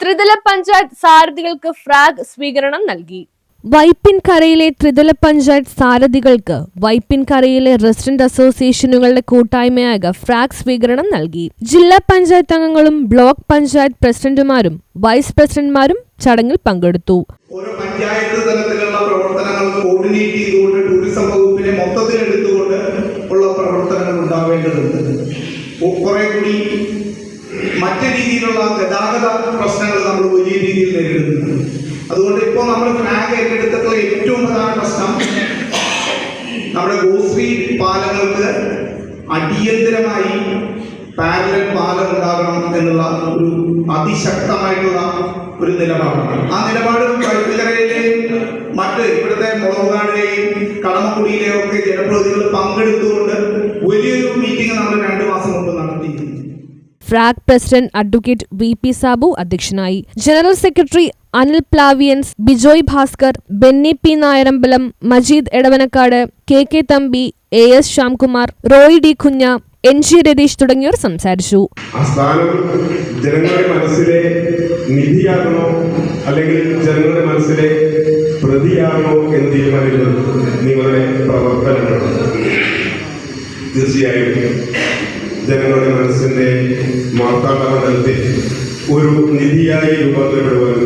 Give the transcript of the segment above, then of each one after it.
ത്രിതല പഞ്ചായത്ത് സാരഥികൾക്ക് ഫ്രാഗ് സ്വീകരണം നൽകി. വൈപ്പിൻകരയിലെ ത്രിതല പഞ്ചായത്ത് സാരഥികൾക്ക് വൈപ്പിൻകരയിലെ റെസിഡന്റ് അസോസിയേഷനുകളുടെ കൂട്ടായ്മയായ ഫ്രാഗ് സ്വീകരണം നൽകി. ജില്ലാ പഞ്ചായത്ത് അംഗങ്ങളും ബ്ലോക്ക് പഞ്ചായത്ത് പ്രസിഡന്റുമാരും വൈസ് പ്രസിഡന്റുമാരും ചടങ്ങിൽ പങ്കെടുത്തു. ഓരോ പഞ്ചായത്ത് തലത്തിലുള്ള പ്രവർത്തനങ്ങൾ കോർഡിനേറ്റ് ചെയ്തുകൊണ്ട് ടൂറിസം വകുപ്പിനെ മൊത്തത്തിൽ എടുത്തുകൊണ്ട് ഉള്ള പ്രവർത്തനങ്ങൾ ഉണ്ടാവേണ്ടതുണ്ട്. കുറെ കൂടി മറ്റു രീതിയിലുള്ള ഗതാഗത പ്രശ്നങ്ങൾ നമ്മൾ വലിയ രീതിയിൽ നേരിടുന്നുണ്ട്. അതുകൊണ്ട് ഇപ്പോൾ നമ്മൾ ഫ്ലാഗ് ഏറ്റെടുത്തിട്ടുള്ള ഏറ്റവും പ്രധാന പ്രശ്നം നമ്മുടെ ഗോശ്രീ പാലങ്ങൾക്ക് അടിയന്തരമായി പാരലൽ പാലം ഉണ്ടാകണം എന്നുള്ള ഒരു അതിശക്തമായിട്ടുള്ള ഒരു നിലപാടാണ്. ആ നിലപാട് വൈപ്പിക്കരയിലെയും മറ്റ് ഇവിടുത്തെ മുളകുകാടിലെയും കടമക്കുടിയിലെയും ഒക്കെ ജനപ്രതിനിധികൾ പങ്കെടുത്തുകൊണ്ട് വലിയൊരു FRAG president advocate V P Sabu അധ്യക്ഷനായി. General secretary Anil Plaviyans Bijoy Bhaskar Benny P Nayarambalam Majeed Edavanakkad K K Thampi A S Shyamkumar Roy D കുഞ്ഞ എൻ ജി രതീഷ് തുടങ്ങിയവർ സംസാരിച്ചു. സ്ഥാനം ജനങ്ങളുടെ മനസ്സിലെ നിധിയാകണോ അല്ലെങ്കിൽ ജനങ്ങളുടെ മനസ്സിലെ പ്രതിയാകണോ എന്ന് തീരുമാനിക്കുന്നത് നിങ്ങളുടെ പ്രവർത്തനമാണ് തീർച്ചയായും ജനങ്ങളുടെ മനസ്സിന്റെ മാർത്താണ്ഡ മണ്ഡലത്തിൽ ഒരു നിധിയായി രൂപാന്തരപ്പെടുവാൻ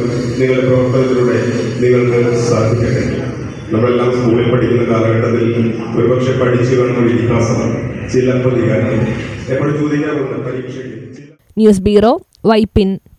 നിങ്ങളുടെ പ്രവർത്തനത്തിലൂടെ നിങ്ങൾക്ക് സാധിക്കട്ടെ. നമ്മളെല്ലാം സ്കൂളിൽ പഠിക്കുന്ന കാലഘട്ടത്തിൽ ഒരുപക്ഷെ പഠിച്ചു കാണുന്ന ഇതിഹാസം ചില പ്രതികാരം എപ്പോഴും ചോദിക്കാറുണ്ട്? പരീക്ഷയ്ക്ക്. News bureau Vypin.